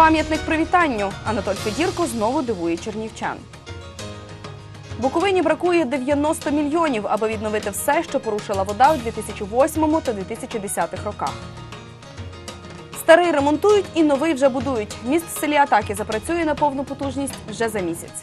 Пам'ятник привітанню. Анатоль Федірко знову дивує чернівчан. Буковині бракує 90 мільйонів, аби відновити все, що порушила вода у 2008 та 2010 роках. Старий ремонтують і новий вже будують. Міст в селі Атаки запрацює на повну потужність вже за місяць.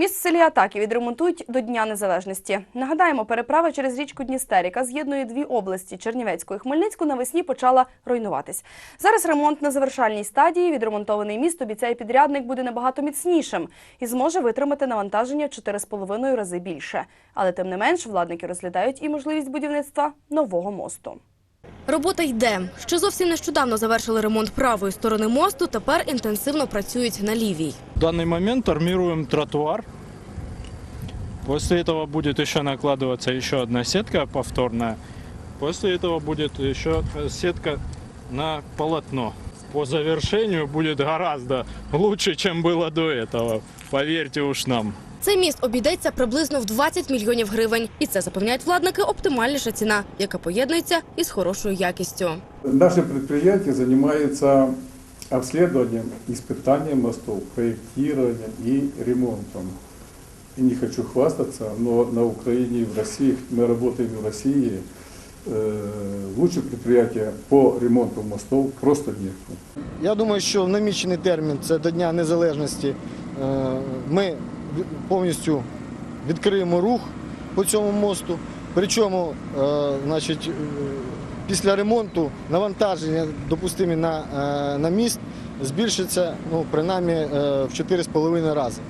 Міст в селі Атаки відремонтують до Дня Незалежності. Нагадаємо, переправа через річку Дністер, яка з'єднує дві області Чернівецьку і Хмельницьку, навесні почала руйнуватись. Зараз ремонт на завершальній стадії. Відремонтований міст обіцяє підрядник буде набагато міцнішим і зможе витримати навантаження 4,5 рази більше. Але тим не менш владники розглядають і можливість будівництва нового мосту. Робота йде. Ще зовсім нещодавно завершили ремонт правої сторони мосту. Тепер інтенсивно працюють на лівій. В данный момент армируем тротуар. После этого будет еще накладываться еще одна сетка повторная. После этого будет еще э, сетка на полотно. По завершению будет гораздо лучше, чем было до этого. Поверьте уж нам. Цей міст обійдеться приблизно в 20 мільйонів гривень, і це запевняють владники оптимальніша ціна, яка поєднується із хорошою якістю. Наше предприятие занимается обследованием, испытанием мостов, проектированием и ремонтом. И не хочу хвастаться, но на Украине и в России, мы работаем и в России, э, лучше предприятия по ремонту мостов просто нет. Я думаю, що в намічений термін це до Дня Незалежності. е, Ми ві- повністю відкриємо рух по цьому мосту. Причому, е, е, після ремонту навантаження допустимі на, е, міст збільшиться ну, принаймні в 4,5 рази.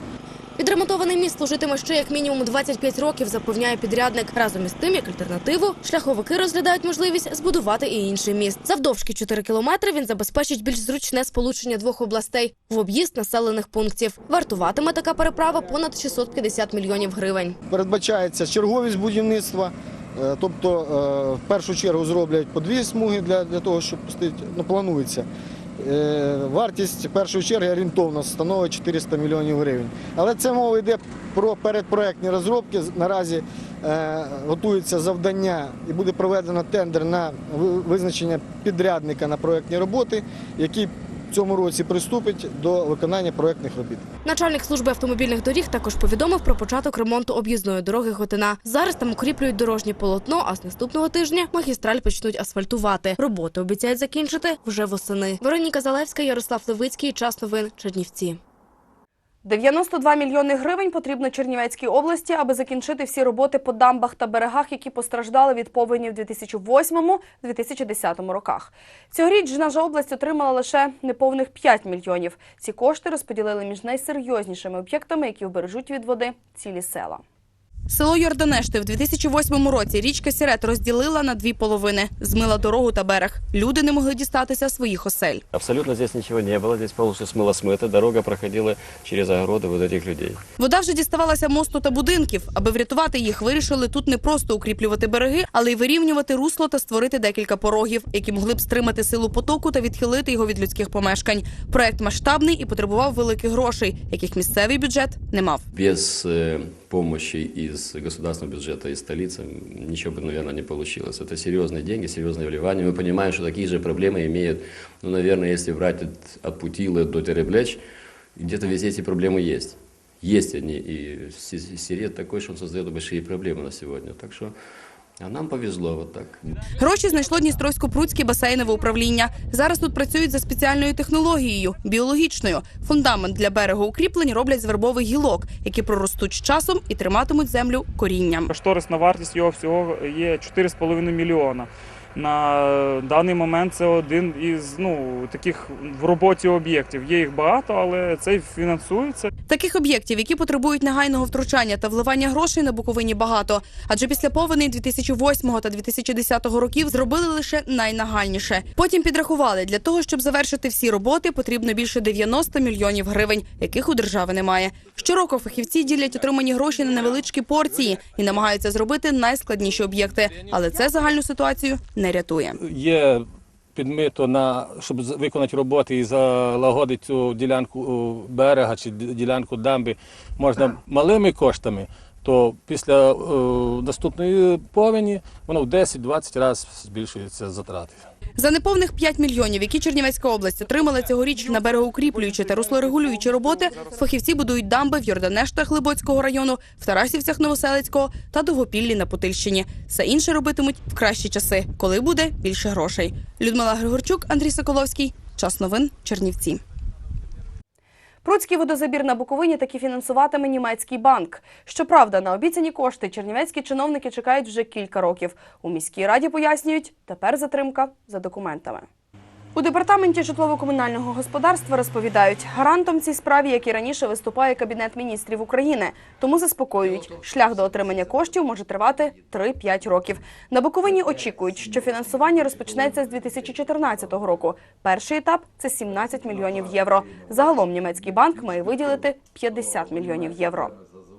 Відремонтований міст служитиме ще як мінімум 25 років, запевняє підрядник. Разом із тим, як альтернативу, шляховики розглядають можливість збудувати і інший міст. Завдовжки 4 кілометри він забезпечить більш зручне сполучення двох областей в об'їзд населених пунктів. Вартуватиме така переправа понад 650 мільйонів гривень. Передбачається черговість будівництва. е, Тобто е, в першу чергу зроблять по дві смуги для, для того, щоб пустити, ну, планується. Е, Вартість першої черги орієнтовно становить 400 мільйонів гривень. Але це мова йде про передпроектні розробки. Наразі е, готується завдання і буде проведено тендер на визначення підрядника на проектні роботи, який цьому році приступить до виконання проектних робіт. Начальник служби автомобільних доріг також повідомив про початок ремонту об'їзної дороги Готина. Зараз там укріплюють дорожнє полотно, а з наступного тижня магістраль почнуть асфальтувати. Роботи обіцяють закінчити вже восени. Вероніка Залевська, Ярослав Левицький. Час новин Чернівці. 92 мільйони гривень потрібно Чернівецькій області, аби закінчити всі роботи по дамбах та берегах, які постраждали від повені в 2008-2010 роках. Цьогоріч наша область отримала лише неповних 5 мільйонів. Ці кошти розподілили між найсерйознішими об'єктами, які вбережуть від води цілі села. Село Йорданешти в 2008 році річка Сірет розділила на дві половини, змила дорогу та берег. Люди не могли дістатися своїх осель. Абсолютно здесь ничего не было, здесь полностью смыло смыто, дорога проходила через огороды вот этих людей. Вода вже діставалася мосту та будинків. Аби врятувати їх, вирішили тут не просто укріплювати береги, але й вирівнювати русло та створити декілька порогів, які могли б стримати силу потоку та відхилити його від людських помешкань. Проект масштабний і потребував великих грошей, яких місцевий бюджет не мав. Без э, помощи из государственного бюджета из столицы ничего бы, наверное, не получилось. Это серьезные деньги, серьезные вливания. Мы понимаем, что такие же проблемы имеют, ну, наверное, если брать от, от Путилы до Тереблеч, где-то везде эти проблемы есть. Есть они, и Си- Сирет такой, что он создает большие проблемы на сегодня. Так что, а нам повезло отак. Гроші знайшло Дністровсько-Пруцьке басейнове управління. Зараз тут працюють за спеціальною технологією біологічною. Фундамент для берегоукріплень роблять з вербових гілок, які проростуть з часом і триматимуть землю корінням. Кошторисна вартість його всього є 4,5 мільйона. На даний момент це один із ну таких в роботі об'єктів. Є їх багато, але цей фінансується. Таких об'єктів, які потребують негайного втручання та вливання грошей на Буковині багато. Адже після повеней 2008 та 2010 років зробили лише найнагальніше. Потім підрахували, для того, щоб завершити всі роботи, потрібно більше 90 мільйонів гривень, яких у держави немає. Щороку фахівці ділять отримані гроші на невеличкі порції і намагаються зробити найскладніші об'єкти. Але це загальну ситуацію не рятує. Є підмито на щоб виконати роботи і залагодити цю ділянку берега чи ділянку дамби можна малими коштами, то після о, наступної повені воно в 10-20 разів збільшується затрати. За неповних 5 мільйонів, які Чернівецька область отримала цьогоріч на берегоукріплюючі та руслорегулюючі роботи, фахівці будують дамби в Йорданештах Глибоцького району, в Тарасівцях Новоселицького та Довгопіллі на Путильщині. Все інше робитимуть в кращі часи, коли буде більше грошей. Людмила Григорчук, Андрій Соколовський. Час новин. Чернівці. Пруцький водозабір на Буковині таки фінансуватиме німецький банк. Щоправда, на обіцяні кошти чернівецькі чиновники чекають вже кілька років. У міській раді пояснюють, тепер затримка за документами. У департаменті житлово-комунального господарства розповідають, гарантом цій справі, як і раніше, виступає Кабінет міністрів України. Тому заспокоюють, шлях до отримання коштів може тривати 3-5 років. На Буковині очікують, що фінансування розпочнеться з 2014 року. Перший етап це 17 мільйонів євро. Загалом німецький банк має виділити 50 мільйонів євро.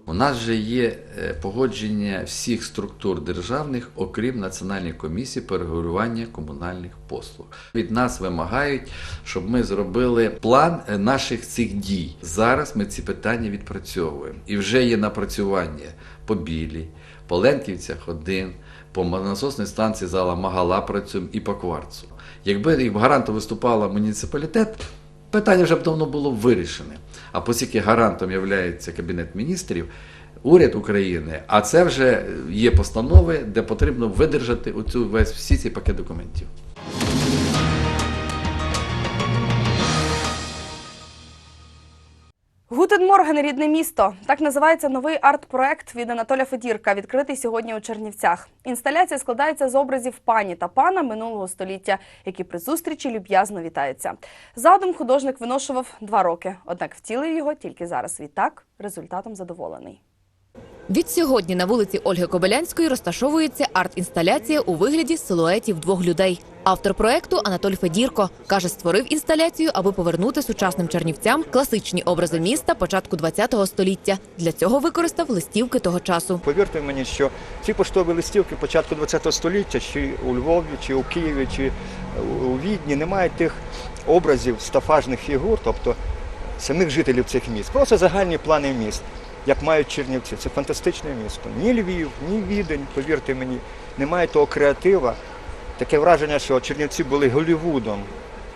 У нас же є е, погодження всіх структур державних, окрім Національної комісії по регулюванню комунальних послуг. Від нас вимагають, щоб ми зробили план е, наших цих дій. Зараз ми ці питання відпрацьовуємо. І вже є напрацювання по білі, по Ленківцях один, по насосній станції зала Магала працюємо і по кварцу. Якби гарантом виступала муніципалітет, Питання вже б давно було вирішене. А оскільки гарантом є Кабінет міністрів, уряд України, а це вже є постанови, де потрібно видержати оцю весь всі ці пакет документів. Гутен Морген рідне місто. Так називається новий арт-проект від Анатоля Федірка, відкритий сьогодні у Чернівцях. Інсталяція складається з образів пані та пана минулого століття, які при зустрічі люб'язно вітаються. Задум художник виношував два роки, однак втілив його тільки зараз. Відтак результатом задоволений. Відсьогодні на вулиці Ольги Кобилянської розташовується арт-інсталяція у вигляді силуетів двох людей. Автор проекту Анатоль Федірко каже, створив інсталяцію, аби повернути сучасним чернівцям класичні образи міста початку ХХ століття. Для цього використав листівки того часу. Повірте мені, що ці поштові листівки початку ХХ століття, чи у Львові, чи у Києві, чи у Відні, не мають тих образів стафажних фігур, тобто самих жителів цих міст. Просто загальні плани міст, як мають Чернівці. Це фантастичне місто. Ні Львів, ні Відень, повірте мені, немає того креатива. Таке враження, що Чернівці були Голлівудом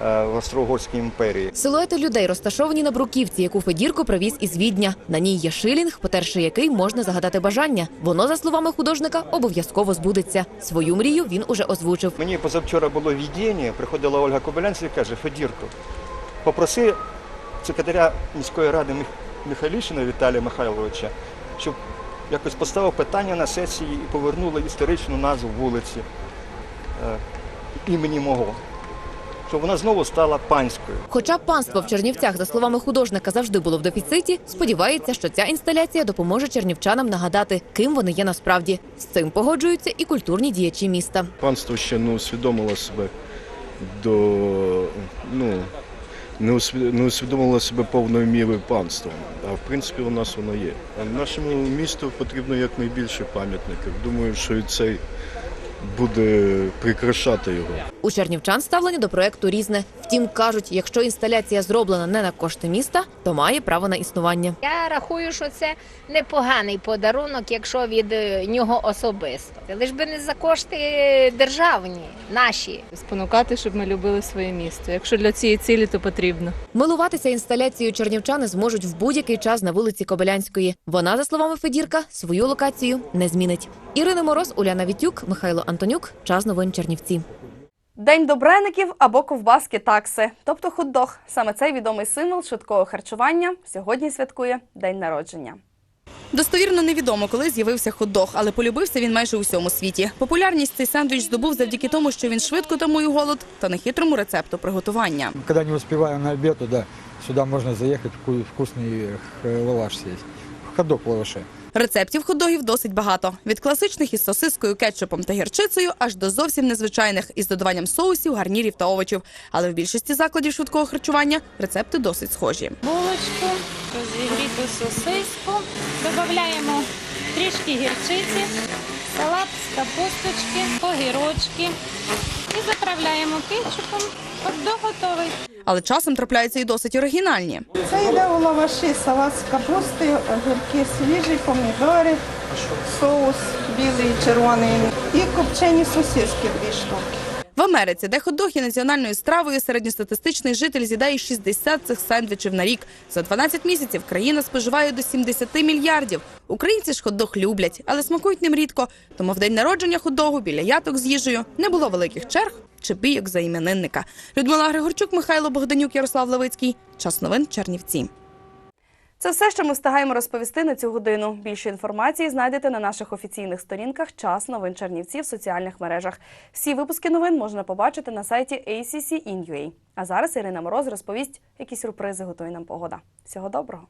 е, в Австро-Угорській імперії. Силуети людей розташовані на бруківці, яку Федірко привіз із Відня. На ній є шилінг, потерши який можна загадати бажання. Воно, за словами художника, обов'язково збудеться. Свою мрію він уже озвучив. Мені позавчора було відділення, приходила Ольга Кобилянська і каже, Федірко, попроси секретаря міської ради Мих- Михайлішина Віталія Михайловича, щоб якось поставив питання на сесії і повернули історичну назву вулиці імені мого. Щоб вона знову стала панською. Хоча панство в Чернівцях, за словами художника, завжди було в дефіциті, сподівається, що ця інсталяція допоможе чернівчанам нагадати, ким вони є насправді. З цим погоджуються і культурні діячі міста. Панство ще не усвідомило себе до ну не усві- усвідомило себе повною мірою панством. А в принципі у нас воно є. Нашому місту потрібно якнайбільше пам'ятників. Думаю, що і цей буде прикрашати його. У чернівчан ставлення до проекту різне. Втім, кажуть, якщо інсталяція зроблена не на кошти міста, то має право на існування. Я рахую, що це непоганий подарунок, якщо від е, нього особисто. Лиш би не за кошти державні, наші. спонукати, щоб ми любили своє місто. Якщо для цієї цілі, то потрібно. Милуватися інсталяцією чернівчани зможуть в будь-який час на вулиці Кобилянської. Вона, за словами Федірка, свою локацію не змінить. Ірина Мороз, Уляна Вітюк, Михайло Антонюк. Час новин Чернівці. День добреників або ковбаски такси, тобто хот-дог. Саме цей відомий символ швидкого харчування сьогодні святкує день народження. Достовірно невідомо, коли з'явився хот-дог, але полюбився він майже у всьому світі. Популярність цей сендвіч здобув завдяки тому, що він швидко тамує голод та нехитрому рецепту приготування. Когда не успеваю на обед, то да, сюда можно заехать, вку- вкусный э, лаваш съесть. Ходок в лаваше. Рецептів хот-догів досить багато. Від класичних із сосискою, кетчупом та гірчицею аж до зовсім незвичайних із додаванням соусів, гарнірів та овочів. Але в більшості закладів швидкого харчування рецепти досить схожі. булочку, розігріту сосиску, додаємо трішки гірчиці, салат з капусточки, огірочки, і заправляємо кетчупом. Хот-дог готовий. Але часом трапляються і досить оригінальні. Це йде у лаваші салат з капустою, огірки свіжі, помідори, соус білий, червоний і копчені сосиски дві штуки. В Америці, де хот-дог національною стравою, середньостатистичний житель з'їдає 60 цих сендвічів на рік. За 12 місяців країна споживає до 70 мільярдів. Українці ж хот-дог люблять, але смакують ним рідко. Тому в день народження хот-догу біля яток з їжею не було великих черг чи бійок за іменинника. Людмила Григорчук, Михайло Богданюк, Ярослав Левицький. Час новин Чернівці. Це все, що ми встигаємо розповісти на цю годину. Більше інформації знайдете на наших офіційних сторінках Час новин Чернівці в соціальних мережах. Всі випуски новин можна побачити на сайті ACC.in.ua. А зараз Ірина Мороз розповість, які сюрпризи готує нам погода. Всього доброго!